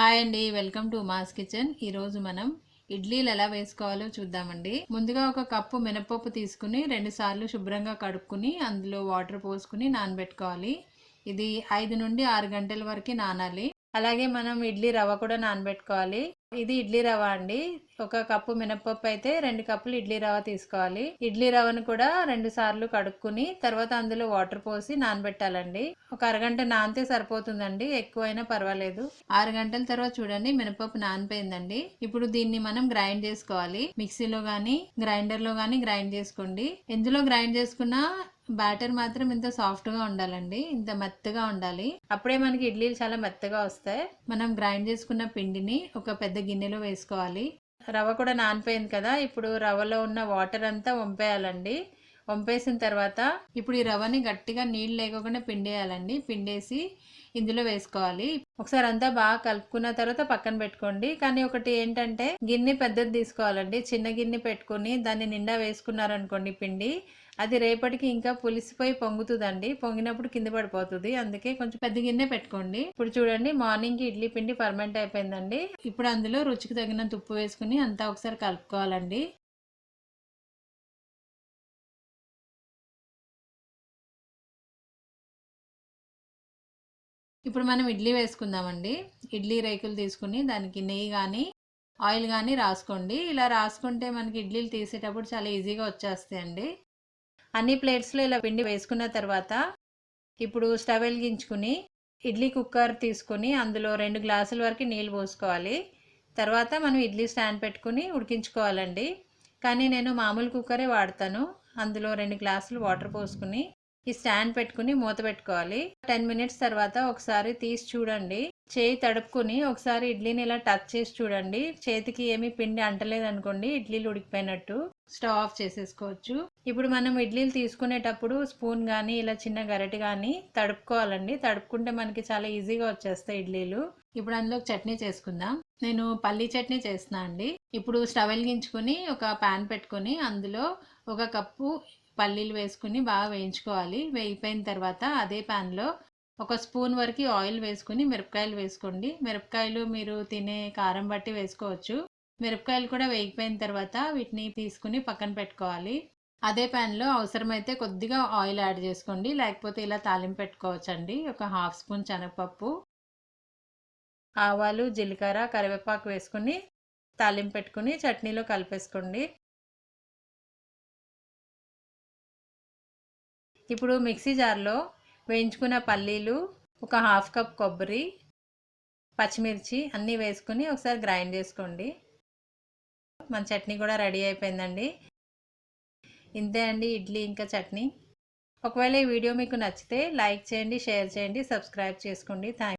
Hi అండి welcome to mass kitchen. ఈరోజు మనం ఇడ్లీలు ఎలా వేసుకోవాలో చూద్దామండి. ముందుగా ఒక కప్పు మినపప్పు తీసుకుని రెండుసార్లు శుభ్రంగా కడుక్కుని అందులో వాటర్ పోసుకుని నానబెట్టుకోవాలి. ఇది ఐదు నుండి ఆరు గంటల వరకు నానాలి. అలాగే మనం ఇడ్లీ రవ్వ కూడా నానబెట్టుకోవాలి. ఇది ఇడ్లీ రవ్వ అండి. ఒక కప్పు మినపప్పు అయితే రెండు కప్పులు ఇడ్లీ రవ్వ తీసుకోవాలి. ఇడ్లీ రవ్వను కూడా రెండు సార్లు కడుక్కుని తర్వాత అందులో వాటర్ పోసి నానబెట్టాలండి. ఒక అరగంట నానితే సరిపోతుందండి. ఎక్కువైనా పర్వాలేదు. ఆరు గంటల తర్వాత చూడండి మినపప్పు నానిపోయిందండి. ఇప్పుడు దీన్ని మనం గ్రైండ్ చేసుకోవాలి. మిక్సీలో కానీ గ్రైండర్లో కానీ గ్రైండ్ చేసుకోండి. ఎందులో గ్రైండ్ చేసుకున్నా బ్యాటర్ మాత్రం ఇంత సాఫ్ట్గా ఉండాలండి. ఇంత మెత్తగా ఉండాలి. అప్పుడే మనకి ఇడ్లీలు చాలా మెత్తగా వస్తాయి. మనం గ్రైండ్ చేసుకున్న పిండిని ఒక పెద్ద గిన్నెలో వేసుకోవాలి. రవ్వ కూడా నానిపోయింది కదా ఇప్పుడు రవ్వలో ఉన్న వాటర్ అంతా వంపేయాలండి. పంపేసిన తర్వాత ఇప్పుడు ఈ రవ్వని గట్టిగా నీళ్ళు లేకుండా పిండేయాలండి. పిండేసి ఇందులో వేసుకోవాలి. ఒకసారి అంతా బాగా కలుపుకున్న తర్వాత పక్కన పెట్టుకోండి. కానీ ఒకటి ఏంటంటే గిన్నె పెద్దది తీసుకోవాలండి. చిన్న గిన్నె పెట్టుకుని దాన్ని నిండా వేసుకున్నారనుకోండి పిండి అది రేపటికి ఇంకా పులిసిపోయి పొంగుతుందండి. పొంగినప్పుడు కింద పడిపోతుంది. అందుకే కొంచెం పెద్ద గిన్నె పెట్టుకోండి. ఇప్పుడు చూడండి మార్నింగ్కి ఇడ్లీ పిండి ఫర్మెంట్ అయిపోయిందండి. ఇప్పుడు అందులో రుచికి తగినంత ఉప్పు వేసుకుని అంతా ఒకసారి కలుపుకోవాలండి. ఇప్పుడు మనం ఇడ్లీ వేసుకుందామండి. ఇడ్లీ రేకులు తీసుకుని దానికి నెయ్యి కానీ ఆయిల్ కానీ రాసుకోండి. ఇలా రాసుకుంటే మనకి ఇడ్లీలు తీసేటప్పుడు చాలా ఈజీగా వచ్చేస్తాయండి. అన్ని ప్లేట్స్లో ఇలా పిండి వేసుకున్న తర్వాత ఇప్పుడు స్టవ్ వెలిగించుకుని ఇడ్లీ కుక్కర్ తీసుకుని అందులో రెండు గ్లాసుల వరకు నీళ్ళు పోసుకోవాలి. తర్వాత మనం ఇడ్లీ స్టాండ్ పెట్టుకుని ఉడికించుకోవాలండి. కానీ నేను మామూలు కుక్కరే వాడతాను. అందులో రెండు గ్లాసులు వాటర్ పోసుకుని ఈ స్టాండ్ పెట్టుకుని మూత పెట్టుకోవాలి. టెన్ మినిట్స్ తర్వాత ఒకసారి తీసి చూడండి. చేయి తడుపుకుని ఒకసారి ఇడ్లీని ఇలా టచ్ చేసి చూడండి. చేతికి ఏమీ పిండి అంటలేదు అనుకోండి ఇడ్లీలు ఉడికిపోయినట్టు స్టవ్ ఆఫ్ చేసేసుకోవచ్చు. ఇప్పుడు మనం ఇడ్లీలు తీసుకునేటప్పుడు స్పూన్ కానీ ఇలా చిన్న గరిటె కానీ తడుపుకోవాలండి. తడుపుకుంటే మనకి చాలా ఈజీగా వచ్చేస్తాయి ఇడ్లీలు. ఇప్పుడు అందులో చట్నీ చేసుకుందాం. నేను పల్లీ చట్నీ చేస్తున్నా అండి. ఇప్పుడు స్టవ్ వెలిగించుకొని ఒక ప్యాన్ పెట్టుకొని అందులో ఒక కప్పు పల్లీలు వేసుకుని బాగా వేయించుకోవాలి. వేయిపోయిన తర్వాత అదే ప్యాన్లో ఒక స్పూన్ వరకు ఆయిల్ వేసుకుని మిరపకాయలు వేసుకోండి. మిరపకాయలు మీరు తినే కారం బట్టి వేసుకోవచ్చు. మిరపకాయలు కూడా వేగిపోయిన తర్వాత వీటిని తీసుకుని పక్కన పెట్టుకోవాలి. అదే ప్యాన్లో అవసరమైతే కొద్దిగా ఆయిల్ యాడ్ చేసుకోండి. లేకపోతే ఇలా తాలింపు పెట్టుకోవచ్చండి. ఒక హాఫ్ స్పూన్ శనగపప్పు ఆవాలు జీలకర్ర కరివేపాకు వేసుకుని తాలింపు పెట్టుకుని చట్నీలో కలిపేసుకోండి. ఇప్పుడు మిక్సీ జార్లో వేయించుకున్న పల్లీలు ఒక హాఫ్ కప్ కొబ్బరి పచ్చిమిర్చి అన్నీ వేసుకుని ఒకసారి గ్రైండ్ చేసుకోండి. మన చట్నీ కూడా రెడీ అయిపోయిందండి. ఇంతే అండి ఇడ్లీ ఇంకా చట్నీ. ఒకవేళ ఈ వీడియో మీకు నచ్చితే లైక్ చేయండి షేర్ చేయండి సబ్స్క్రైబ్ చేసుకోండి. థ్యాంక్